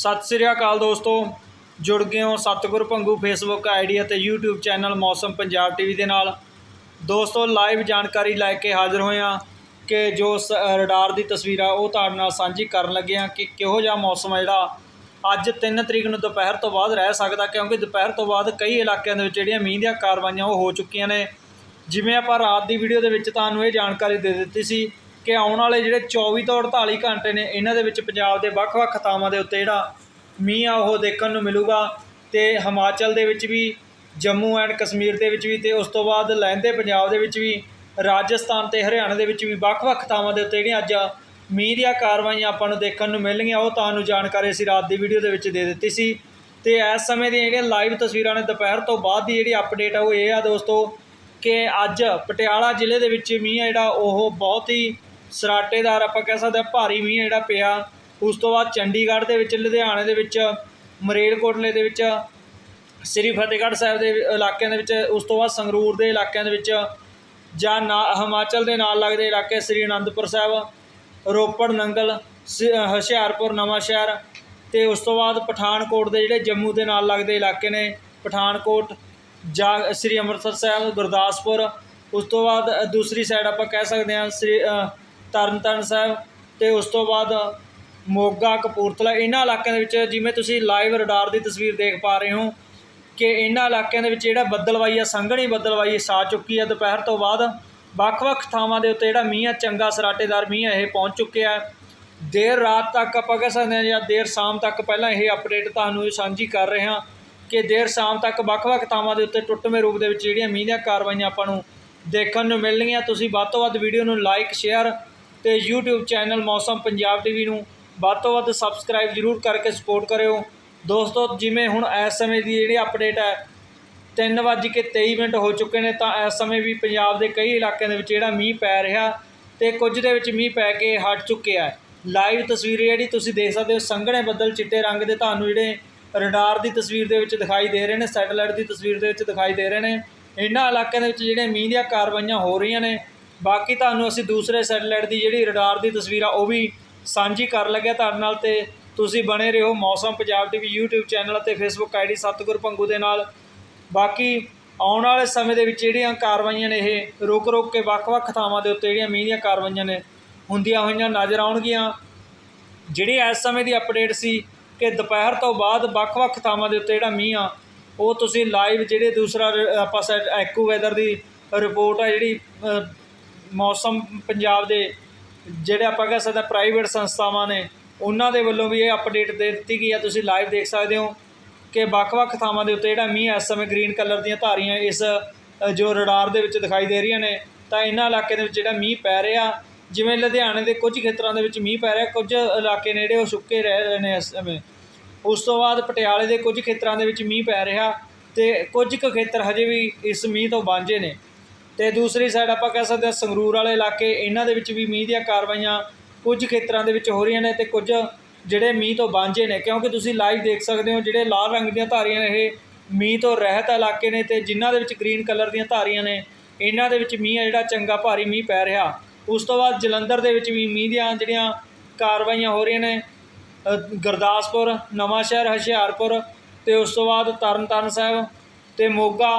ਸਤਿ ਸ੍ਰੀ ਅਕਾਲ ਦੋਸਤੋ। ਜੁੜ ਗਏ ਹੋ ਸਤਿਗੁਰ ਪੰਗੂ ਫੇਸਬੁੱਕ ਆਈਡੀ ਅਤੇ YouTube channel Mausam Punjab TV ਦੇ ਨਾਲ। ਦੋਸਤੋ ਲਾਈਵ ਜਾਣਕਾਰੀ ਲੈ ਕੇ ਹਾਜ਼ਰ ਹੋਏ ਹਾਂ ਕਿ ਜੋ ਸ- ਰਡਾਰ ਦੀ ਤਸਵੀਰ ਆ, ਉਹ ਤੁਹਾਡੇ ਨਾਲ ਸਾਂਝੀ ਕਰਨ ਲੱਗੇ ਹਾਂ ਕਿ ਕਿਹੋ ਜਿਹਾ ਮੌਸਮ ਹੈ ਜਿਹੜਾ ਅੱਜ 3 ਤਰੀਕ ਨੂੰ ਦੁਪਹਿਰ ਤੋਂ ਬਾਅਦ ਰਹਿ ਸਕਦਾ, ਕਿਉਂਕਿ ਦੁਪਹਿਰ ਤੋਂ ਬਾਅਦ ਕਈ ਇਲਾਕਿਆਂ ਦੇ ਵਿੱਚ ਜਿਹੜੀਆਂ ਮੀਂਹ ਦੀਆਂ ਕਾਰਵਾਈਆਂ ਉਹ ਹੋ ਚੁੱਕੀਆਂ ਨੇ। ਜਿਵੇਂ ਆਪਾਂ ਰਾਤ ਦੀ ਵੀਡੀਓ ਦੇ ਵਿੱਚ ਤੁਹਾਨੂੰ ਇਹ ਜਾਣਕਾਰੀ ਦੇ ਦਿੱਤੀ ਸੀ ਕਿ ਆਉਣ ਵਾਲੇ ਜਿਹੜੇ 24 ਤੋਂ 48 ਘੰਟੇ ਨੇ, ਇਹਨਾਂ ਦੇ ਵਿੱਚ ਪੰਜਾਬ ਦੇ ਵੱਖ-ਵੱਖ ਥਾਵਾਂ ਦੇ ਉੱਤੇ ਜਿਹੜਾ ਮੀਂਹ ਆ, ਉਹ ਦੇਖਣ ਨੂੰ ਮਿਲੂਗਾ ਤੇ ਹਿਮਾਚਲ ਦੇ ਵਿੱਚ ਵੀ, ਜੰਮੂ ਐਂਡ ਕਸ਼ਮੀਰ ਦੇ ਵਿੱਚ ਵੀ ਤੇ ਉਸ ਤੋਂ ਬਾਅਦ ਲਹਿੰਦੇ ਪੰਜਾਬ ਦੇ ਵਿੱਚ ਵੀ, ਰਾਜਸਥਾਨ ਤੇ ਹਰਿਆਣਾ ਦੇ ਵਿੱਚ ਵੀ ਵੱਖ-ਵੱਖ ਥਾਵਾਂ ਦੇ ਉੱਤੇ ਜਿਹੜੀਆਂ ਅੱਜ ਮੀਂਹ ਦੀਆਂ ਕਾਰਵਾਈਆਂ ਆਪਾਂ ਨੂੰ ਦੇਖਣ ਨੂੰ ਮਿਲਣਗੀਆਂ, ਉਹ ਤੁਹਾਨੂੰ ਜਾਣਕਾਰੀ ਅਸੀਂ ਰਾਤ ਦੀ ਵੀਡੀਓ ਦੇ ਵਿੱਚ ਦੇ ਦਿੱਤੀ ਸੀ। ਤੇ ਇਸ ਸਮੇਂ ਦੀਆਂ ਜਿਹੜੀਆਂ ਲਾਈਵ ਤਸਵੀਰਾਂ ਨੇ, ਦੁਪਹਿਰ ਤੋਂ ਬਾਅਦ ਦੀ ਜਿਹੜੀ ਅਪਡੇਟ ਆ, ਉਹ ਇਹ ਆ ਦੋਸਤੋ ਕਿ ਅੱਜ ਪਟਿਆਲਾ ਜ਼ਿਲ੍ਹੇ ਦੇ ਵਿੱਚ ਮੀਂਹ ਆ ਜਿਹੜਾ, ਉਹ ਬਹੁਤ ਹੀ ਸਰਾਟੇਦਾਰ ਆਪਾਂ ਕਹਿ ਸਕਦੇ ਹਾਂ ਭਾਰੀ ਮੀਂਹ ਜਿਹੜਾ ਪਿਆ, ਉਸ ਤੋਂ ਬਾਅਦ ਚੰਡੀਗੜ੍ਹ ਦੇ ਵਿੱਚ, ਲੁਧਿਆਣੇ ਦੇ ਵਿੱਚ, ਮਰੇਲਕੋਟਲੇ ਦੇ ਵਿੱਚ, ਸ੍ਰੀ ਫਤਿਹਗੜ੍ਹ ਸਾਹਿਬ ਦੇ ਇਲਾਕਿਆਂ ਦੇ ਵਿੱਚ, ਉਸ ਤੋਂ ਬਾਅਦ ਸੰਗਰੂਰ ਦੇ ਇਲਾਕਿਆਂ ਦੇ ਵਿੱਚ ਜਾਂ ਨਾ, ਹਿਮਾਚਲ ਦੇ ਨਾਲ ਲੱਗਦੇ ਇਲਾਕੇ ਸ੍ਰੀ ਅਨੰਦਪੁਰ ਸਾਹਿਬ, ਰੋਪੜ, ਨੰਗਲ, ਸ- ਹੁਸ਼ਿਆਰਪੁਰ, ਨਵਾਂ ਸ਼ਹਿਰ ਤੇ ਉਸ ਤੋਂ ਬਾਅਦ ਪਠਾਨਕੋਟ ਦੇ ਜਿਹੜੇ ਜੰਮੂ ਦੇ ਨਾਲ ਲੱਗਦੇ ਇਲਾਕੇ ਨੇ, ਪਠਾਨਕੋਟ, ਜਾਂ, ਸ੍ਰੀ ਅੰਮ੍ਰਿਤਸਰ ਸਾਹਿਬ, ਗੁਰਦਾਸਪੁਰ, ਉਸ ਤੋਂ ਬਾਅਦ ਦੂਸਰੀ ਸਾਈਡ ਆਪਾਂ ਕਹਿ ਸਕਦੇ ਹਾਂ, ਸ੍ਰੀ ਤਰਨਤਾਰਨ ਸਾਹਿਬ ਤੇ ਉਸ ਤੋਂ ਬਾਅਦ ਮੋਗਾ, ਕਪੂਰਥਲਾ, ਇਹਨਾਂ ਇਲਾਕਿਆਂ ਦੇ ਵਿੱਚ ਜਿਵੇਂ ਤੁਸੀਂ ਲਾਈਵ ਰਡਾਰ ਦੀ ਤਸਵੀਰ ਦੇਖ ਪਾ ਰਹੇ ਹੋ ਕਿ ਇਹਨਾਂ ਇਲਾਕਿਆਂ ਦੇ ਵਿੱਚ ਜਿਹੜਾ ਬੱਦਲਵਾਈ ਆ, ਸੰਘਣੀ ਬੱਦਲਵਾਈ ਸਾ ਚੁੱਕੀ ਆ। ਦੁਪਹਿਰ ਤੋਂ ਬਾਅਦ ਵੱਖ-ਵੱਖ ਥਾਵਾਂ ਦੇ ਉੱਤੇ ਜਿਹੜਾ ਮੀਂਹ ਆ, ਚੰਗਾ ਸਰਾਟੇਦਾਰ ਮੀਂਹ ਆ, ਇਹ ਪਹੁੰਚ ਚੁੱਕਿਆ ਦੇਰ ਰਾਤ ਤੱਕ ਆਪਾਂ ਕਹਿ ਸਕਦੇ ਹਾਂ ਜਾਂ ਦੇਰ ਸ਼ਾਮ ਤੱਕ ਪਹਿਲਾਂ ਇਹ ਅਪਡੇਟ ਤੁਹਾਨੂੰ ਸਾਂਝੀ ਕਰ ਰਹੇ ਹਾਂ ਕਿ ਦੇਰ ਸ਼ਾਮ ਤੱਕ ਵੱਖ-ਵੱਖ ਥਾਵਾਂ ਦੇ ਉੱਤੇ ਟੁੱਟਵੇਂ ਰੂਪ ਦੇ ਵਿੱਚ ਜਿਹੜੀਆਂ ਮੀਂਹ ਦੀਆਂ ਕਾਰਵਾਈਆਂ ਆਪਾਂ ਨੂੰ ਦੇਖਣ ਨੂੰ ਮਿਲਣਗੀਆਂ। ਤੁਸੀਂ ਵੱਧ ਤੋਂ ਵੱਧ ਵੀਡੀਓ ਨੂੰ ਲਾਈਕ ਸ਼ੇਅਰ ਤੇ YouTube channel Mausam Punjab TV ਨੂੰ ਵੱਧ ਤੋਂ ਵੱਧ ਸਬਸਕ੍ਰਾਈਬ ਜ਼ਰੂਰ ਕਰਕੇ ਸਪੋਰਟ ਕਰਿਓ। ਦੋਸਤੋ, ਜਿਵੇਂ ਹੁਣ ਇਸ ਸਮੇਂ ਦੀ ਜਿਹੜੀ ਅਪਡੇਟ ਹੈ 3:23 ਮਿੰਟ ਹੋ ਚੁੱਕੇ ਨੇ, ਤਾਂ ਇਸ ਸਮੇਂ ਵੀ ਪੰਜਾਬ ਦੇ ਕਈ ਇਲਾਕਿਆਂ ਦੇ ਵਿੱਚ ਜਿਹੜਾ ਮੀਂਹ ਪੈ ਰਿਹਾ ਤੇ ਕੁਝ ਦੇ ਵਿੱਚ ਮੀਂਹ ਪੈ ਕੇ ਹਟ ਚੁੱਕਿਆ ਹੈ। ਲਾਈਵ ਤਸਵੀਰ ਜਿਹੜੀ ਤੁਸੀਂ ਦੇਖ ਸਕਦੇ ਹੋ, ਸੰਘਣੇ ਬੱਦਲ ਚਿੱਟੇ ਰੰਗ ਦੇ ਤੁਹਾਨੂੰ ਜਿਹੜੇ ਰਡਾਰ ਦੀ ਤਸਵੀਰ ਦੇ ਵਿੱਚ ਦਿਖਾਈ ਦੇ ਰਹੇ ਨੇ ਸੈਟੇਲਾਈਟ ਦੀ ਤਸਵੀਰ ਦੇ ਵਿੱਚ ਦਿਖਾਈ ਦੇ ਰਹੇ ਨੇ। ਇਹਨਾਂ ਇਲਾਕਿਆਂ ਦੇ ਵਿੱਚ ਜਿਹੜੇ ਮੀਂਹ ਦੀਆਂ ਕਾਰਵਾਈਆਂ ਹੋ ਰਹੀਆਂ ਨੇ ਬਾਕੀ ਤੁਹਾਨੂੰ ਅਸੀਂ ਦੂਸਰੇ ਸੈਟੇਲਾਈਟ ਦੀ ਜਿਹੜੀ ਰਡਾਰ ਦੀ ਤਸਵੀਰ ਆ ਉਹ ਵੀ ਸਾਂਝੀ ਕਰ ਲੱਗਿਆ ਤੁਹਾਡੇ ਨਾਲ ਤੇ ਤੁਸੀਂ ਬਣੇ ਰਹੋ Mausam Punjab TV YouTube channel ਅਤੇ Facebook ਆਈਡੀ ਸਤਗੁਰ ਪੰਗੂ ਦੇ ਨਾਲ। ਬਾਕੀ ਆਉਣ ਵਾਲੇ ਸਮੇਂ ਦੇ ਵਿੱਚ ਜਿਹੜੀਆਂ ਕਾਰਵਾਈਆਂ ਨੇ ਇਹ ਰੁਕ ਰੁਕ ਕੇ ਵੱਖ-ਵੱਖ ਥਾਵਾਂ ਦੇ ਉੱਤੇ ਜਿਹੜੀਆਂ ਮੀਂਹ ਦੀਆਂ ਕਾਰਵਾਈਆਂ ਨੇ ਹੁੰਦੀਆਂ ਹੋਈਆਂ ਨਜ਼ਰ ਆਉਣਗੀਆਂ। ਜਿਹੜੀ ਇਸ ਸਮੇਂ ਦੀ ਅਪਡੇਟ ਸੀ ਕਿ ਦੁਪਹਿਰ ਤੋਂ ਬਾਅਦ ਵੱਖ-ਵੱਖ ਥਾਵਾਂ ਦੇ ਉੱਤੇ ਜਿਹੜਾ ਮੀਂਹ ਆ, ਉਹ ਤੁਸੀਂ ਲਾਈਵ ਜਿਹੜੇ ਦੂਸਰਾ ਆਪਾਂ ਸੈਟ ਐਕੂ ਵੈਦਰ ਦੀ ਰਿਪੋਰਟ ਆ ਜਿਹੜੀ ਮੌਸਮ ਪੰਜਾਬ ਦੇ ਜਿਹੜੇ ਆਪਾਂ ਕਹਿ ਸਕਦੇ ਪ੍ਰਾਈਵੇਟ ਸੰਸਥਾਵਾਂ ਨੇ, ਉਹਨਾਂ ਦੇ ਵੱਲੋਂ ਵੀ ਇਹ ਅਪਡੇਟ ਦੇ ਦਿੱਤੀ ਗਈ ਹੈ ਤੁਸੀਂ ਲਾਈਵ ਦੇਖ ਸਕਦੇ ਹੋ ਕਿ ਵੱਖ-ਵੱਖ ਥਾਵਾਂ ਦੇ ਉੱਤੇ ਜਿਹੜਾ ਮੀਂਹ ਇਸ ਸਮੇਂ ਗ੍ਰੀਨ ਕਲਰ ਦੀਆਂ ਧਾਰੀਆਂ ਇਸ ਜੋ ਰਡਾਰ ਦੇ ਵਿੱਚ ਦਿਖਾਈ ਦੇ ਰਹੀਆਂ ਨੇ, ਤਾਂ ਇਹਨਾਂ ਇਲਾਕੇ ਦੇ ਵਿੱਚ ਜਿਹੜਾ ਮੀਂਹ ਪੈ ਰਿਹਾ, ਜਿਵੇਂ ਲੁਧਿਆਣੇ ਦੇ ਕੁਝ ਖੇਤਰਾਂ ਦੇ ਵਿੱਚ ਮੀਂਹ ਪੈ ਰਿਹਾ, ਕੁਝ ਇਲਾਕੇ ਨੇ ਜਿਹੜੇ ਉਹ ਸੁੱਕੇ ਰਹਿ ਰਹੇ ਨੇ ਇਸ ਸਮੇਂ। ਉਸ ਤੋਂ ਬਾਅਦ ਪਟਿਆਲੇ ਦੇ ਕੁਝ ਖੇਤਰਾਂ ਦੇ ਵਿੱਚ ਮੀਂਹ ਪੈ ਰਿਹਾ ਤੇ ਕੁਝ ਕੁ ਖੇਤਰ ਹਜੇ ਵੀ ਇਸ ਮੀਂਹ ਤੋਂ ਵਾਂਝੇ ਨੇ। ਤੇ ਦੂਸਰੀ ਸਾਈਡ ਆਪਾਂ ਕਹਿ ਸਕਦੇ ਹਾਂ ਸੰਗਰੂਰ ਵਾਲੇ ਇਲਾਕੇ, ਇਹਨਾਂ ਦੇ ਵਿੱਚ ਵੀ ਮੀਂਹ ਦੀਆਂ ਕਾਰਵਾਈਆਂ ਕੁਝ ਖੇਤਰਾਂ ਦੇ ਵਿੱਚ ਹੋ ਰਹੀਆਂ ਨੇ ਤੇ ਕੁਝ ਜਿਹੜੇ ਮੀਂਹ ਤੋਂ ਵਾਂਝੇ ਨੇ, ਕਿਉਂਕਿ ਤੁਸੀਂ ਲਾਈਵ ਦੇਖ ਸਕਦੇ ਹੋ ਜਿਹੜੇ ਲਾਲ ਰੰਗ ਦੀਆਂ ਧਾਰੀਆਂ ਨੇ, ਇਹ ਮੀਂਹ ਤੋਂ ਰਹਿਤ ਇਲਾਕੇ ਨੇ ਤੇ ਜਿਨ੍ਹਾਂ ਦੇ ਵਿੱਚ ਗ੍ਰੀਨ ਕਲਰ ਦੀਆਂ ਧਾਰੀਆਂ ਨੇ, ਇਹਨਾਂ ਦੇ ਵਿੱਚ ਮੀਂਹ ਆ ਜਿਹੜਾ ਚੰਗਾ ਭਾਰੀ ਮੀਂਹ ਪੈ ਰਿਹਾ। ਉਸ ਤੋਂ ਬਾਅਦ ਜਲੰਧਰ ਦੇ ਵਿੱਚ ਵੀ ਮੀਂਹ ਦੀਆਂ ਜਿਹੜੀਆਂ ਕਾਰਵਾਈਆਂ ਹੋ ਰਹੀਆਂ ਨੇ ਗੁਰਦਾਸਪੁਰ ਨਵਾਂ ਸ਼ਹਿਰ ਹੁਸ਼ਿਆਰਪੁਰ ਤੇ ਉਸ ਤੋਂ ਬਾਅਦ ਤਰਨਤਾਰਨ ਸਾਹਿਬ ਤੇ ਮੋਗਾ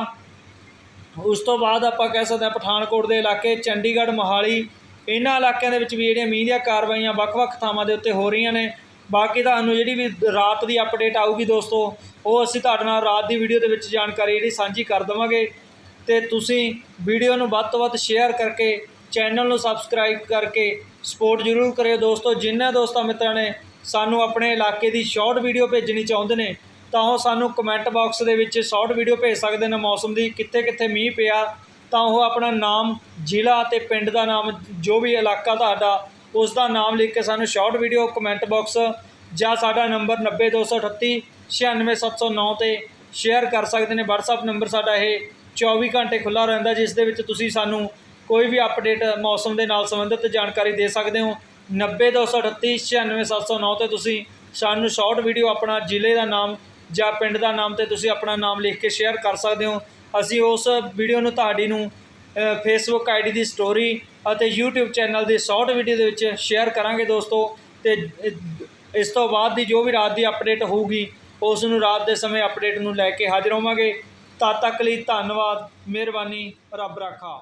ਉਸ ਤੋਂ ਬਾਅਦ ਆਪਾਂ ਕਹਿ ਸਕਦੇ ਹਾਂ ਪਠਾਨਕੋਟ ਦੇ ਇਲਾਕੇ, ਚੰਡੀਗੜ੍ਹ, ਮੋਹਾਲੀ, ਇਹਨਾਂ ਇਲਾਕਿਆਂ ਦੇ ਵਿੱਚ ਵੀ ਜਿਹੜੀਆਂ ਮੀਂਹ ਦੀਆਂ ਕਾਰਵਾਈਆਂ ਵੱਖ-ਵੱਖ ਥਾਵਾਂ ਦੇ ਉੱਤੇ ਹੋ ਰਹੀਆਂ ਨੇ। ਬਾਕੀ ਤੁਹਾਨੂੰ ਜਿਹੜੀ ਵੀ ਰਾਤ ਦੀ ਅਪਡੇਟ ਆਊਗੀ ਦੋਸਤੋ, ਉਹ ਅਸੀਂ ਤੁਹਾਡੇ ਨਾਲ ਰਾਤ ਦੀ ਵੀਡੀਓ ਦੇ ਵਿੱਚ ਜਾਣਕਾਰੀ ਜਿਹੜੀ ਸਾਂਝੀ ਕਰ ਦੇਵਾਂਗੇ। ਤੇ ਤੁਸੀਂ ਵੀਡੀਓ ਨੂੰ ਵੱਧ ਤੋਂ ਵੱਧ ਸ਼ੇਅਰ ਕਰਕੇ ਚੈਨਲ ਨੂੰ ਸਬਸਕ੍ਰਾਈਬ ਕਰਕੇ ਸਪੋਰਟ ਜ਼ਰੂਰ ਕਰਿਓ ਦੋਸਤੋ। ਜਿਨ੍ਹਾਂ ਦੋਸਤਾਂ ਮਿੱਤਰਾਂ ਨੇ ਸਾਨੂੰ ਆਪਣੇ ਇਲਾਕੇ ਦੀ ਸ਼ਾਰਟ ਵੀਡੀਓ ਭੇਜਣੀ ਚਾਹੁੰਦੇ ਨੇ ਤਾਂ ਉਹ ਸਾਨੂੰ ਕਮੈਂਟ ਬਾਕਸ ਦੇ ਵਿੱਚ ਸ਼ਾਰਟ ਵੀਡੀਓ ਭੇਜ ਸਕਦੇ ਨੇ ਮੌਸਮ ਦੀ ਕਿੱਥੇ ਕਿੱਥੇ ਮੀਂਹ ਪਿਆ, ਤਾਂ ਉਹ ਆਪਣਾ ਨਾਮ ਜ਼ਿਲ੍ਹਾ ਤੇ ਪਿੰਡ ਦਾ ਨਾਮ, ਜੋ ਵੀ ਇਲਾਕਾ ਤੁਹਾਡਾ, ਉਸ ਦਾ ਨਾਮ ਲਿਖ ਕੇ ਸਾਨੂੰ ਸ਼ਾਰਟ ਵੀਡੀਓ ਕਮੈਂਟ ਬਾਕਸ ਜਾਂ ਸਾਡਾ ਨੰਬਰ 90238 96709 ਤੇ ਸ਼ੇਅਰ ਕਰ ਸਕਦੇ ਨੇ। WhatsApp ਨੰਬਰ ਸਾਡਾ ਇਹ 24 ਘੰਟੇ ਖੁੱਲਾ ਰਹਿੰਦਾ, ਜਿਸ ਦੇ ਵਿੱਚ ਤੁਸੀਂ ਸਾਨੂੰ ਕੋਈ ਵੀ ਅਪਡੇਟ ਮੌਸਮ ਦੇ ਨਾਲ ਸੰਬੰਧਿਤ ਜਾਣਕਾਰੀ ਦੇ ਸਕਦੇ ਹੋ। 90238 96709 ਤੇ ਤੁਸੀਂ ਸਾਨੂੰ ਸ਼ਾਰਟ ਵੀਡੀਓ ਆਪਣਾ ਜ਼ਿਲ੍ਹੇ ਦਾ ਨਾਮ ਜਾਂ ਪਿੰਡ ਦਾ ਨਾਮ ਤੇ ਤੁਸੀਂ ਆਪਣਾ ਨਾਮ ਲਿਖ ਕੇ ਸ਼ੇਅਰ ਕਰ ਸਕਦੇ ਹੋ। ਅਸੀਂ ਉਸ ਵੀਡੀਓ ਨੂੰ ਤੁਹਾਡੀ ਨੂੰ ਫੇਸਬੁੱਕ ਆਈਡੀ ਦੀ ਸਟੋਰੀ ਅਤੇ YouTube ਚੈਨਲ ਦੀ ਸ਼ਾਰਟ ਵੀਡੀਓ ਦੇ ਵਿੱਚ ਸ਼ੇਅਰ ਕਰਾਂਗੇ ਦੋਸਤੋ। ਤੇ ਇਸ ਤੋਂ ਬਾਅਦ ਦੀ ਜੋ ਵੀ ਰਾਤ ਦੀ ਅਪਡੇਟ ਹੋਊਗੀ, ਉਸ ਨੂੰ ਰਾਤ ਦੇ ਸਮੇਂ ਅਪਡੇਟ ਨੂੰ ਲੈ ਕੇ ਹਾਜ਼ਰ ਹੋਵਾਂਗੇ। ਤਦ ਤੱਕ ਲਈ ਧੰਨਵਾਦ, ਮਿਹਰਬਾਨੀ, ਰੱਬ ਰਾਖਾ।